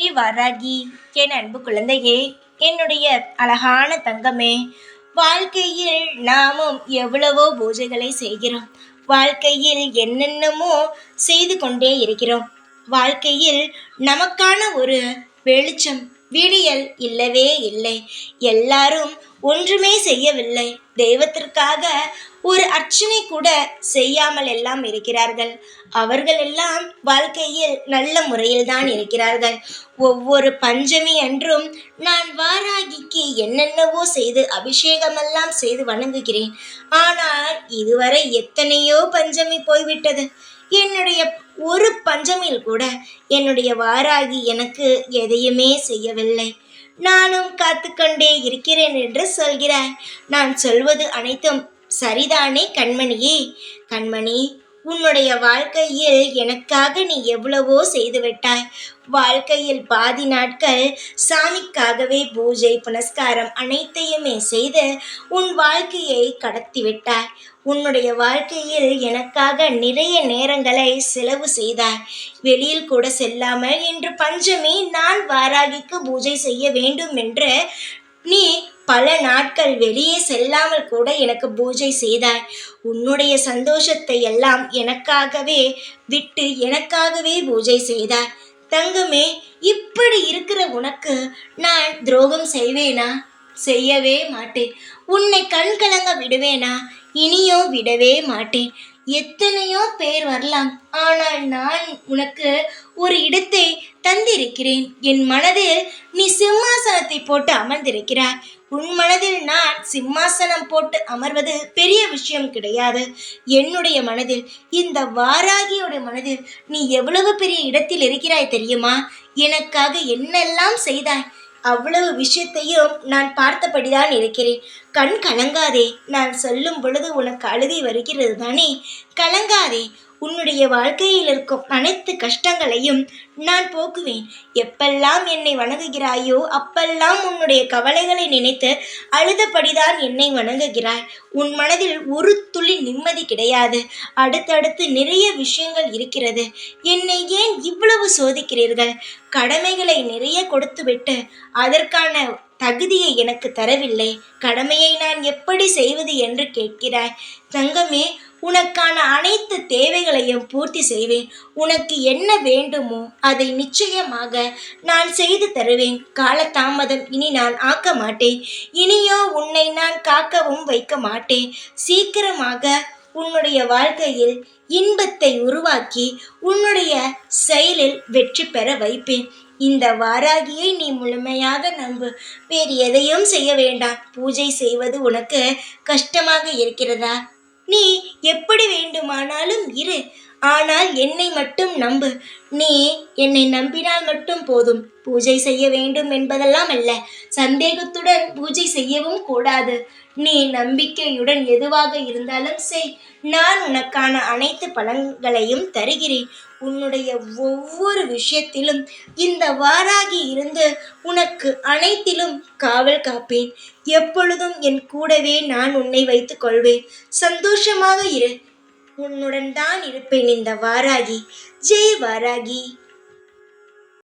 ஹே வாராகி. என் அன்பு குழந்தையே என்னுடைய அழகான தங்கமே வாழ்க்கையில் நாமும் எவ்வளவோ பூஜைகளை செய்கிறோம். வாழ்க்கையில் என்னென்னமோ செய்து கொண்டே இருக்கிறோம். வாழ்க்கையில் நமக்கான ஒரு வெளிச்சம் விடியல் இல்லவே இல்லை. எல்லாரும் ஒன்றுமே செய்யவில்லை. தெய்வத்திற்காக ஒரு அர்ச்சனை கூட செய்யாமல் எல்லாம் இருக்கிறார்கள். அவர்கள் எல்லாம் வாழ்க்கையில் நல்ல முறையில் தான் இருக்கிறார்கள். ஒவ்வொரு பஞ்சமி அன்றும் நான் வாராகிக்கு என்னென்னவோ செய்து அபிஷேகமெல்லாம் செய்து வணங்குகிறேன். ஆனால் இதுவரை எத்தனையோ பஞ்சமி போய்விட்டது. என்னுடைய ஒரு பஞ்சமில் கூட என்னுடைய வாராகி எனக்கு எதையுமே செய்யவில்லை. நானும் காத்துக்கொண்டே இருக்கிறேன் என்று சொல்கிறாய் நான் சொல்வது அனைத்தும் சரிதானே கண்மணியே? கண்மணி உன்னுடைய வாழ்க்கையில் எனக்காக நீ எவ்வளவோ செய்துவிட்டாய் வாழ்க்கையில் பாதி நாட்கள் சாமிக்காகவே பூஜை புனஸ்காரம் அனைத்தையுமே செய்து உன் வாழ்க்கையை கடத்திவிட்டாய் உன்னுடைய வாழ்க்கையில் எனக்காக நிறைய நேரங்களை செலவு செய்தாய். வெளியில் கூட செல்லாமல் இன்று பஞ்சமி நான் வாராகிக்கு பூஜை செய்ய வேண்டும் என்று நீ பல நாட்கள் வெளியே செல்லாமல் கூட எனக்கு பூஜை செய்தாய். உன்னுடைய சந்தோஷத்தை எல்லாம் எனக்காகவே விட்டு எனக்காகவே பூஜை செய்தாய். தங்கமே இப்படி இருக்கிற உனக்கு நான் துரோகம் செய்வேனா? செய்யவே மாட்டேன். உன்னை கண் கலங்க விடுவேனா? இனியோ விடவே மாட்டேன். எத்தனையோ பேர் வரலாம். ஆனால் நான் உனக்கு ஒரு இடத்தை தந்திருக்கிறேன். என் மனதில் நீ சிம்மாசனத்தை போட்டு அமர்ந்திருக்கிறாய். உன் மனதில் நான் சிம்மாசனம் போட்டு அமர்வது பெரிய விஷயம் கிடையாது. என்னுடைய மனதில் இந்த வாராகியோட மனதில் நீ எவ்வளவு பெரிய இடத்தில் இருக்கிறாய் தெரியுமா? எனக்காக என்னெல்லாம் செய்தாய்? அவ்வளவு விஷயத்தையும் நான் பார்த்தபடிதான் இருக்கிறேன். கண் கலங்காதே நான் சொல்லும் பொழுது உனக்கு அழுதி வருகிறது தானே கலங்காதே உன்னுடைய வாழ்க்கையில் இருக்கும் அனைத்து கஷ்டங்களையும் நான் போக்குவேன். எப்பெல்லாம் என்னை வணங்குகிறாயோ அப்பெல்லாம் உன்னுடைய கவலைகளை நினைத்து அழுதபடிதான் என்னை வணங்குகிறாய். உன் மனதில் ஒரு துளி நிம்மதி கிடையாது. அடுத்தடுத்து நிறைய விஷயங்கள் இருக்கிறது. என்னை ஏன் இவ்வளவு சோதிக்கிறீர்கள்? கடமைகளை நிறைய கொடுத்துவிட்டு அதற்கான தகுதியை எனக்கு தரவில்லை. கடமையை நான் எப்படி செய்வது என்று கேட்கிறாய். தங்கமே உனக்கான அனைத்து தேவைகளையும் பூர்த்தி செய்வேன். உனக்கு என்ன வேண்டுமோ அதை நிச்சயமாக நான் செய்து தருவேன். காலதாமதம் இனி நான் ஆக்க மாட்டேன். இனியோ உன்னை நான் காக்கவும் வைக்க மாட்டேன். சீக்கிரமாக உன்னுடைய வாழ்க்கையில் இன்பத்தை உருவாக்கி உன்னுடைய செயலில் வெற்றி பெற வைப்பேன். இந்த வாராகியை நீ முழுமையாக நம்பு. வேறு எதையும் செய்ய வேண்டாம். பூஜை செய்வது உனக்கு கஷ்டமாக இருக்கிறதா? நீ எப்படி வேண்டுமானாலும் இரு. ஆனால் என்னை மட்டும் நம்பு. நீ என்னை நம்பினால் மட்டும் போதும். பூஜை செய்ய வேண்டும் என்பதெல்லாம் அல்ல. சந்தேகத்துடன் பூஜை செய்யவும் கூடாது. நீ நம்பிக்கையுடன் எதுவாக இருந்தாலும் செய். நான் உனக்கான அனைத்து பலன்களையும் தருகிறேன். உன்னுடைய ஒவ்வொரு விஷயத்திலும் இந்த வாராகி இருந்து உனக்கு அனைத்திலும் காவல் காப்பேன். எப்பொழுதும் என் கூடவே நான் உன்னை வைத்துக் கொள்வேன். சந்தோஷமாக இரு. உன்னுடன் தான் இருப்பேன் இந்த வாராகி. ஜெய் வாராகி.